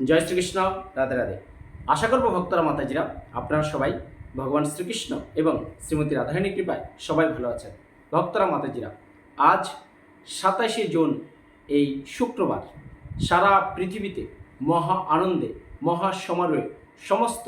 জয় শ্রীকৃষ্ণ, রাধে রাধে। আশা করব ভক্তরা মাতাজিরা, আপনারা সবাই ভগবান শ্রীকৃষ্ণ এবং শ্রীমতী রাধারানী কৃপায় সবাই ভালো আছেন। ভক্তরা মাতাজিরা, আজ সাতাশে জুন, এই শুক্রবার, সারা পৃথিবীতে মহা আনন্দে, মহা সমারোহে সমস্ত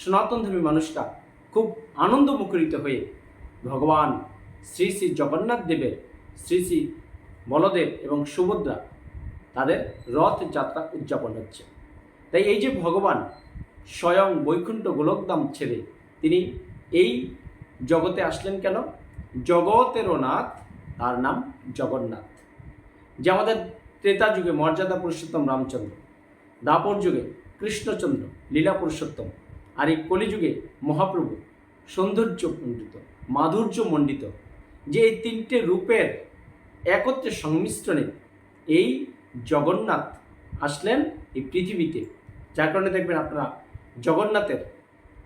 সনাতনধর্মী মানুষরা খুব আনন্দ মুখরিত হয়ে ভগবান শ্রী শ্রী জগন্নাথ দেবের, শ্রী শ্রী বলদেব এবং সুভদ্রা তাদের রথযাত্রা উদযাপন হচ্ছে। তাই এই যে ভগবান স্বয়ং বৈকুণ্ঠ গোলকদাম ছেড়ে তিনি এই জগতে আসলেন কেন? জগতেরও নাথ, তার নাম জগন্নাথ। যে আমাদের ত্রেতা যুগে মর্যাদা পুরুষোত্তম রামচন্দ্র, দাপর যুগে কৃষ্ণচন্দ্র, লীলা পুরুষোত্তম, আর এই কলিযুগে মহাপ্রভু, সৌন্দর্য মণ্ডিত মাধুর্য মণ্ডিত, যে এই তিনটে রূপের একত্রে সংমিশ্রণে এই জগন্নাথ আসলেন এই পৃথিবীতে। যার কারণে দেখবেন আপনারা জগন্নাথের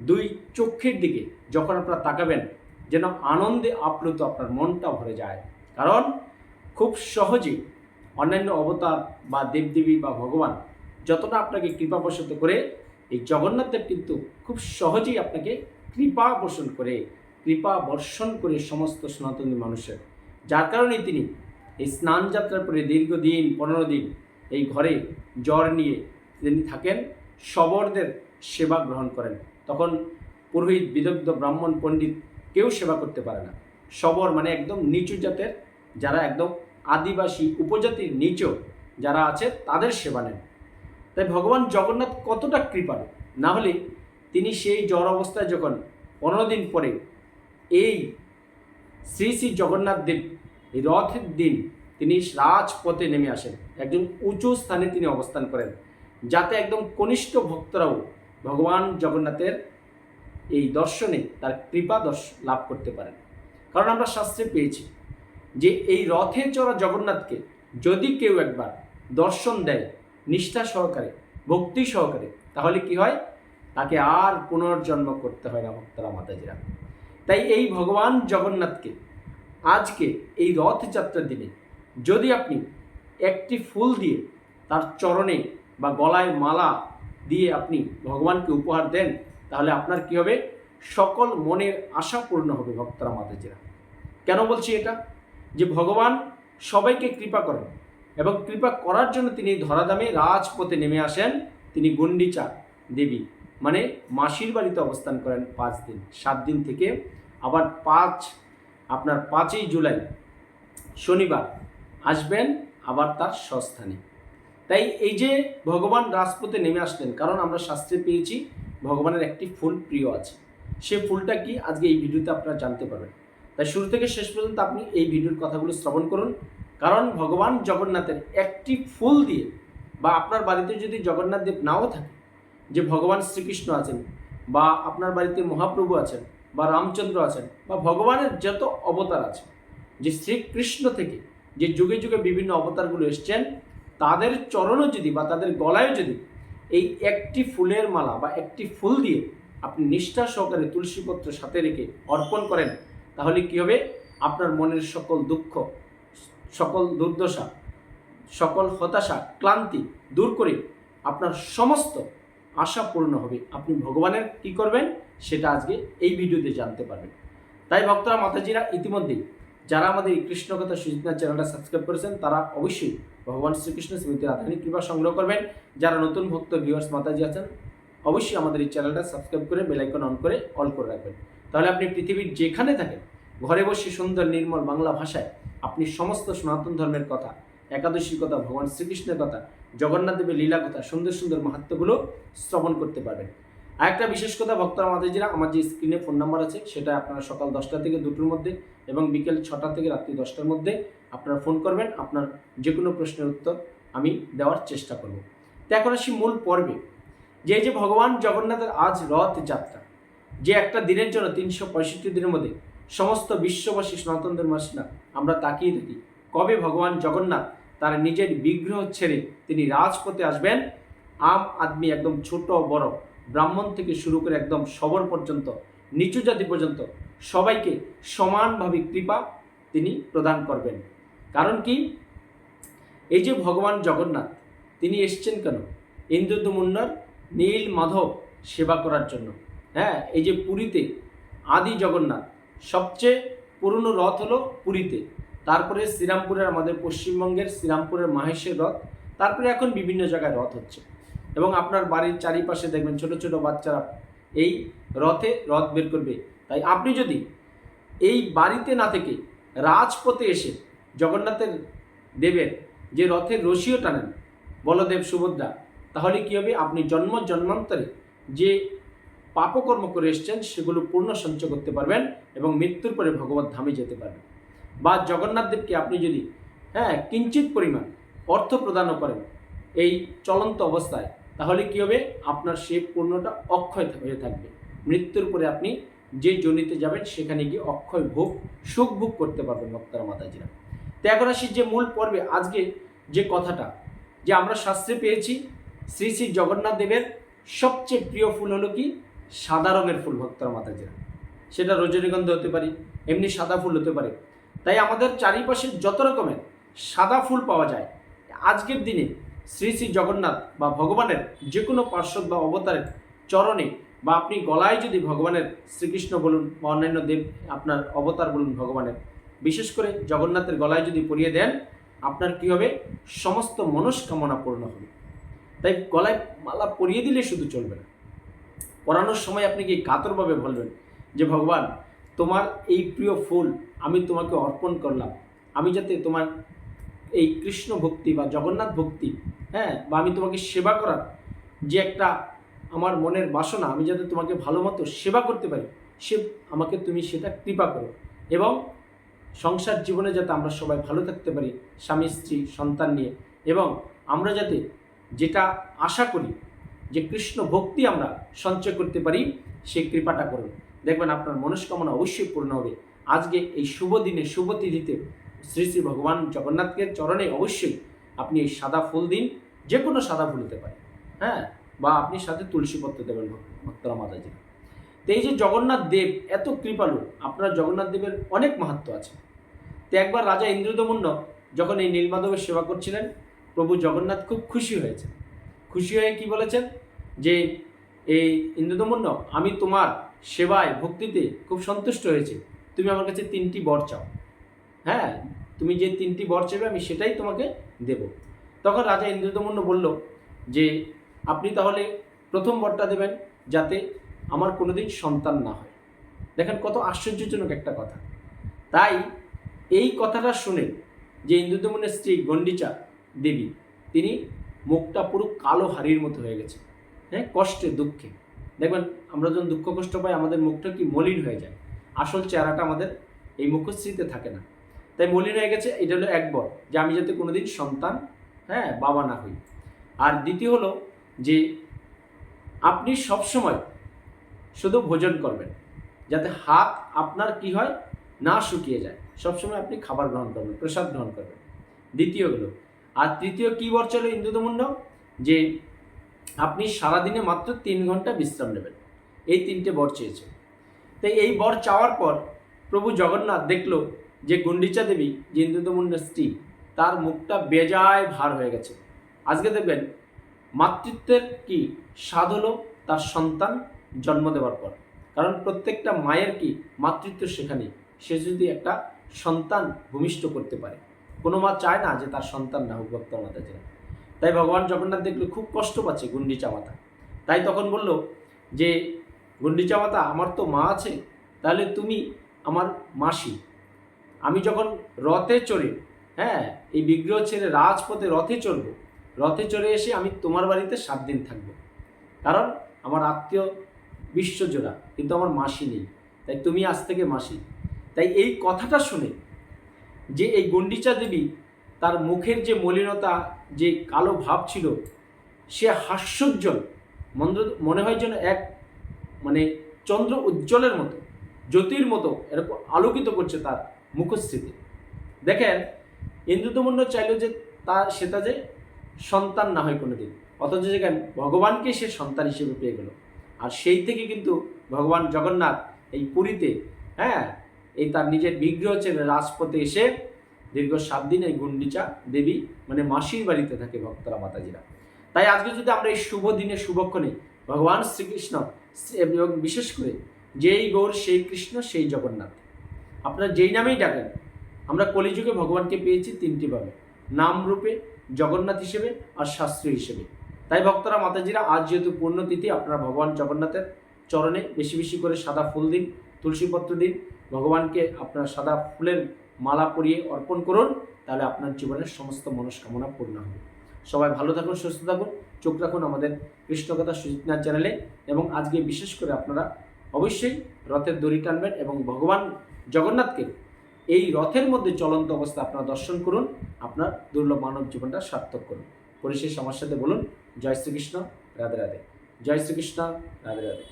দুই চক্ষের দিকে যখন আপনারা তাকাবেন, যেন আনন্দে আপ্লুত আপনার মনটা ভরে যায়। কারণ খুব সহজেই অন্যান্য অবতার বা দেবদেবী বা ভগবান যতটা আপনাকে কৃপা বসত করে, এই জগন্নাথদেব কিন্তু খুব সহজেই আপনাকে কৃপা বর্ষণ করে, কৃপা বর্ষণ করে সমস্ত সনাতনী মানুষের। যার কারণে তিনি এই স্নান যাত্রার পরে দীর্ঘদিন, পনেরো দিন এই ঘরে জ্বর নিয়ে তিনি থাকেন শবরদের সেবা গ্রহণ করেন। তখন পুরোহিত, বিদগ্ধ, ব্রাহ্মণ, পণ্ডিত কেউ সেবা করতে পারে না। শবর মানে একদম নিচু জাতের, যারা একদম আদিবাসী, উপজাতির নিচু যারা আছে, তাদের সেবা নেন। তাই ভগবান জগন্নাথ কতটা কৃপালু? না হলে তিনি সেই জ্বর অবস্থায় যখন পনেরো দিন পরে এই শ্রী শ্রী জগন্নাথ দেব রথের দিন তিনি রাজপথে নেমে আসেন। একজন উঁচু স্থানে তিনি অবস্থান করেন। যাতে একদম কনিষ্ঠ ভক্তরাও ভগবান জগন্নাথের এই দর্শনে তার কৃপা দর্শ, লাভ করতে পারেন। কারণ আমরা শাস্ত্রে পেয়েছি যে এই রথে চড়া জগন্নাথকে যদি কেউ একবার দর্শন দেয় নিষ্ঠা সহকারে, ভক্তি সহকারে, তাহলে কি হয়? তাকে আর পুনর্জন্ম করতে হয় না ভক্তরা মাতাজিরা। তাই এই ভগবান জগন্নাথকে আজকে এই রথযাত্রার দিনে যদি আপনি একটি ফুল দিয়ে তার চরণে বা গলায় মালা দিয়ে আপনি ভগবানকে উপহার দেন, তাহলে আপনার কি হবে? সকল মনের আশা পূর্ণ হবে ভক্তরা মাতাজিরা। কেন বলছি এটা? যে ভগবান সবাইকে কৃপা করেন এবং কৃপা করার জন্য তিনি ধরাধামে রাজপথে নেমে আসেন। তিনি গুন্ডিচা দেবী মানে মাসির বাড়িতে অবস্থান করেন পাঁচ দিন, সাত দিন থেকে। আবার পাঁচ, আপনার পাঁচই জুলাই শনিবার আসবেন, আবার তার স্বস্থানে। তাই এই যে ভগবান রাজপথে নেমে আসলেন, কারণ আমরা শাস্ত্রে পেয়েছি, ভগবানের একটি ফুল প্রিয় আছে। সে ফুলটা কি আজকে এই ভিডিওতে আপনারা জানতে পারবেন। তাই শুরু থেকে শেষ পর্যন্ত আপনি এই ভিডিওর কথাগুলো শ্রবণ করুন, কারণ ভগবান জগন্নাথের একটি ফুল দিয়ে বা আপনার বাড়িতে যদি জগন্নাথ দেব নাও থাকে, যে ভগবান শ্রীকৃষ্ণ আছেন বা আপনার বাড়িতে মহাপ্রভু আছেন বা রামচন্দ্র আছেন বা ভগবানের যত অবতার আছে, যে শ্রীকৃষ্ণ থেকে যে যুগে যুগে বিভিন্ন অবতারগুলো এসছেন তাদের চরণও যদি বা তাদের গলায়ও যদি এই একটি ফুলের মালা বা একটি ফুল দিয়ে আপনি নিষ্ঠা সহকারে তুলসীপত্র সাথে রেখে অর্পণ করেন, তাহলে কি হবে? আপনার মনের সকল দুঃখ, সকল দুর্দশা, সকল হতাশা, ক্লান্তি দূর করে আপনার সমস্ত আশা পূর্ণ হবে। আপনি ভগবানের কি করবেন? সেটা আজকে এই ভিডিওতে জানতে পারবেন। তাই ভক্তরা, মাতাজিরা, ইতিমধ্যেই যারা আমাদের এই কৃষ্ণকথা সুজিতনা চ্যানেলটা সাবস্ক্রাইব করেছেন, তারা অবশ্যই ভগবান শ্রীকৃষ্ণ শ্রীমতী রাধারণী কৃপা সংগ্রহ করবেন। যারা নতুন ভক্ত ভিউয়ার্স মাতাজি আছেন, অবশ্যই আমাদের এই চ্যানেলটা সাবস্ক্রাইব করে বেলাইকন অন করে অল করে রাখবেন। তাহলে আপনি পৃথিবীর যেখানে থাকেন, ঘরে বসে সুন্দর, নির্মল বাংলা ভাষায় আপনি সমস্ত সনাতন ধর্মের কথা, একাদশীর কথা, ভগবান শ্রীকৃষ্ণের কথা, জগন্নাথ দেবের লীলা কথা, সুন্দর সুন্দর মাহাত্মগুলো শ্রবণ করতে পারবেন। আর একটা বিশেষ কথা ভক্তরা মাতাজিরা আমার যে স্ক্রিনে ফোন নাম্বার আছে, সেটা আপনারা সকাল দশটা থেকে দুটোর মধ্যে এবং বিকেল ছটা থেকে রাত্রি দশটার মধ্যে আপনারা ফোন করবেন। আপনার যে কোনো প্রশ্নের উত্তর আমি দেওয়ার চেষ্টা করব। তো এখন আসি মূল পর্বে। যে যে ভগবান জগন্নাথের আজ রথ যাত্রা, যে একটা দিনের জন্য, তিনশো পঁয়ষট্টি দিনের মধ্যে সমস্ত বিশ্ববাসী সনাতন ধর্মাসীরা আমরা তাকিয়ে থাকি, কবে ভগবান জগন্নাথ তার নিজের বিগ্রহ ছেড়ে তিনি রাজপথে আসবেন? আম আদমি একদম ছোট বড় ব্রাহ্মণ থেকে শুরু করে একদম সবর পর্যন্ত, নিচু জাতি পর্যন্ত সবাইকে সমানভাবে কৃপা তিনি প্রদান করবেন। কারণ কি? এই যে ভগবান জগন্নাথ, তিনি এসছেন কেন? ইন্দ্রদমুন্নর নীল মাধব সেবা করার জন্য। হ্যাঁ এই যে পুরীতে আদি জগন্নাথ, সবচেয়ে পুরনো রথ হলো পুরীতে। তারপরে শ্রীরামপুরের, আমাদের পশ্চিমবঙ্গের শ্রীরামপুরের মাহেশের রথ, তারপরে এখন বিভিন্ন জায়গায় রথ হচ্ছে। এবং আপনার বাড়ির চারিপাশে দেখবেন ছোট ছোট বাচ্চারা এই রথে রথ বের করবে। তাই আপনি যদি এই বাড়িতে না থেকে রাজপথে এসে জগন্নাথের দেবের যে রথের রশিও টানেন, বলদেব সুভদ্রা, তাহলে কী হবে? আপনি জন্ম জন্মান্তরে যে পাপকর্ম করে এসছেন, সেগুলো পূর্ণ সঞ্চয় করতে পারবেন এবং মৃত্যুর পরে ভগবত ধামে যেতে পারবেন। বা জগন্নাথ দেবকে আপনি যদি হ্যাঁ কিঞ্চিত পরিমাণ অর্থ প্রদানও করেন, এই চলন্ত অবস্থায় তাহলে কী হবে? আপনার সে পূর্ণটা অক্ষয় হয়ে থাকবে। মৃত্যুর পরে আপনি যে জনিতে যাবেন, সেখানে গিয়ে অক্ষয় ভোগ, সুখ ভোগ করতে পারবেন ভক্তরা, মাতাজিরা। তো এখন আসি যে মূল পর্বে আজকে যে কথাটা, যে আমরা শাস্ত্রে পেয়েছি, শ্রী শ্রী জগন্নাথ দেবের সবচেয়ে প্রিয় ফুল হলো কি? সাদা রঙের ফুল ভক্তরা, মাতাজিরা। সেটা রজনীগন্ধা হতে পারে, এমনি সাদা ফুল হতে পারে। তাই আমাদের চারিপাশে যত রকমের সাদা ফুল পাওয়া যায়, আজকের দিনে শ্রী শ্রী জগন্নাথ বা ভগবানের যে কোনো পার্শ্বদ বা অবতারের চরণে বা আপনি গলায় যদি ভগবানের শ্রীকৃষ্ণ বলুন বা অন্যান্য দেব আপনার অবতার বলুন ভগবানের, বিশেষ করে জগন্নাথের গলায় যদি পরিয়ে দেন, আপনার কি হবে? সমস্ত মনস্কামনা পূর্ণ হবে। তাই গলায় মালা পরিয়ে দিলে শুধু চলবে না। পরানোর সময় আপনি কি কাতরভাবে বলবেন যে, ভগবান, তোমার এই প্রিয় ফুল আমি তোমাকে অর্পণ করলাম। আমি যাতে তোমার এই কৃষ্ণ ভক্তি বা জগন্নাথ ভক্তি হ্যাঁ বা আমি তোমাকে সেবা করার যে একটা আমার মনের বাসনা, আমি যাতে তোমাকে ভালো মতো সেবা করতে পারি, সে, আমাকে তুমি সেটা কৃপা করো। এবং সংসার জীবনে যাতে আমরা সবাই ভালো থাকতে পারি, স্বামী, স্ত্রী, সন্তান নিয়ে, এবং আমরা যাতে যেটা আশা করি যে কৃষ্ণ ভক্তি আমরা সঞ্চয় করতে পারি সেই কৃপাটা করুন। দেখবেন আপনার মনস্কামনা অবশ্যই পূর্ণ হবে। আজকে এই শুভ দিনে, শুভ তিথিতে শ্রী শ্রী ভগবান জগন্নাথকে চরণে অবশ্যই আপনি এই সাদা ফুল দিন যে কোনো সাদা ফুল হতে পারে হ্যাঁ? বা আপনি সাথে তুলসী পত্র দেবেন ভক্তরা মাতাজি তো এই যে জগন্নাথ দেব, এত কৃপালু, আপনার জগন্নাথ দেবের অনেক মাহাত্ম আছে। তো একবার রাজা ইন্দ্রদমুন্ন যখন এই নীলমাধবের সেবা করছিলেন, প্রভু জগন্নাথ খুব খুশি হয়েছে খুশি হয়ে কি বলেছেন? যে এই ইন্দ্রদমুন্ন আমি তোমার সেবায়, ভক্তিতে খুব সন্তুষ্ট হয়েছে। তুমি আমার কাছে তিনটি বর চাও। হ্যাঁ তুমি যে তিনটি বর চেবে আমি সেটাই তোমাকে দেব। তখন রাজা ইন্দ্রদমন্য বলল যে, আপনি তাহলে প্রথম বরটা দেবেন যাতে আমার কোনোদিন সন্তান না হয়। দেখেন কত আশ্চর্যজনক একটা কথা। তাই এই কথাটা শুনে যে ইন্দ্রদমনের স্ত্রী গণ্ডিচা দেবী, তিনি মুখটা পুরো কালো হাড়ির মতো হয়ে গেছে। হ্যাঁ কষ্টে, দুঃখে। দেখবেন, আমরা যখন দুঃখ কষ্ট পাই, আমাদের মুখটা কি মলিন হয়ে যায়। আসল চেহারাটা আমাদের এই মুখশ্রীতে থাকে না। তাই মলিন হয়ে গেছে এটা হলো এক বর যে আমি যাতে কোনোদিন সন্তান হ্যাঁ বাবা না হই। আর দ্বিতীয় হলো যে আপনি সবসময় শুধু ভোজন করবেন, যাতে হাত আপনার কি হয়, না শুকিয়ে যায়। সবসময় আপনি খাবার গ্রহণ করবেন, প্রসাদ গ্রহণ করবেন। দ্বিতীয় হলো, আর তৃতীয় কী বর ছিল ইন্দুদমুন্ড যে আপনি সারাদিনে মাত্র তিন ঘণ্টা বিশ্রাম নেবেন। এই তিনটে বর চেয়েছে। তাই এই বর চাওয়ার পর প্রভু জগন্নাথ দেখল যে গুন্ডিচা দেবী, যে ইন্দ্রদমুন্ডের স্ত্রী, তার মুখটা বেজায় ভার হয়ে গেছে। আজকে দেখবেন, মাতৃত্বের কি স্বাদ হলো, তার সন্তান জন্ম দেওয়ার পর। কারণ প্রত্যেকটা মায়ের কি মাতৃত্ব সেখানে সে যদি একটা সন্তান ভূমিষ্ঠ করতে পারে। কোনো মা চায় না যে তার সন্তান না হোক ভক্ত মাতা যে তাই ভগবান জগন্নাথ দেখলে খুব কষ্ট পাচ্ছে গুন্ডিচা মাতা। তাই তখন বলল যে গুন্ডিচা মাতা, আমার তো মা আছে, তাহলে তুমি আমার মাসি। আমি যখন রথে চড়ে হ্যাঁ এই বিগ্রহ ছেড়ে রাজপথে রথে চড়বো, রথে চড়ে এসে আমি তোমার বাড়িতে সাত দিন থাকব। কারণ আমার আত্মীয় বিশ্বজোড়া কিন্তু আমার মাসি নেই, তাই তুমি আজ থেকে মাসি। তাই এই কথাটা শুনে যে এই গণ্ডিচা দেবী তার মুখের যে মলিনতা, যে কালো ভাব ছিল, সে হাস্যোজ্জ্বল মন্দ্র মনে হয় যেন এক মানে চন্দ্র উজ্জ্বলের মতো, জ্যোতির মতো এরকম আলোকিত করছে তার। মুখশ্রীতে দেখেন ইন্দ্রদমন্য চাইল যে তার সেটা যে সন্তান না হয় কোনোদিন। অথচ যেখানে ভগবানকে সে সন্তান হিসেবে পেয়ে গেল। আর সেই থেকে কিন্তু ভগবান জগন্নাথ এই পুরীতে হ্যাঁ এই তার নিজের বিগ্রহ ছেড়ে রাজপথে এসে দীর্ঘ সাত দিন এই গুন্ডিচা দেবী মানে মাসির বাড়িতে থাকে ভক্তরা, মাতাজিরা। তাই আজকে যদি আমরা এই শুভ দিনে শুভক্ষণে ভগবান শ্রীকৃষ্ণ, এবং বিশেষ করে যেই গৌর, সেই কৃষ্ণ, সেই জগন্নাথ আপনারা যেই নামেই ডাকেন, আমরা কলিযুগে ভগবানকে পেয়েছি তিনটি ভাবে। নাম রূপে, জগন্নাথ হিসেবে আর শাস্ত্রী হিসেবে। তাই ভক্তরা, মাতাজিরা, আজ যেহেতু পুণ্যতিথি আপনারা ভগবান জগন্নাথের চরণে বেশি বেশি করে সাদা ফুল দিন, তুলসীপত্র দিন, ভগবানকে আপনার সাদা ফুলের মালা পরিয়ে অর্পণ করুন, তাহলে আপনার জীবনের সমস্ত মনস্কামনা পূর্ণ হবে। সবাই ভালো থাকুন, সুস্থ থাকুন, চোখ রাখুন আমাদের কৃষ্ণকথা সুজিতনাথ চ্যানেলে এবং আজকে বিশেষ করে আপনারা অবশ্যই রথের দড়ি টানবেন এবং ভগবান জগন্নাথকে এই রথের মধ্যে চলন্ত অবস্থা আপনারা দর্শন করুন, আপনার দুর্লভ মানব জীবনটা সার্থক করুন। পরিশেষ আমার সাথে বলুন, জয় শ্রীকৃষ্ণ, রাধে রাধে। জয় শ্রীকৃষ্ণ, রাধে রাধে।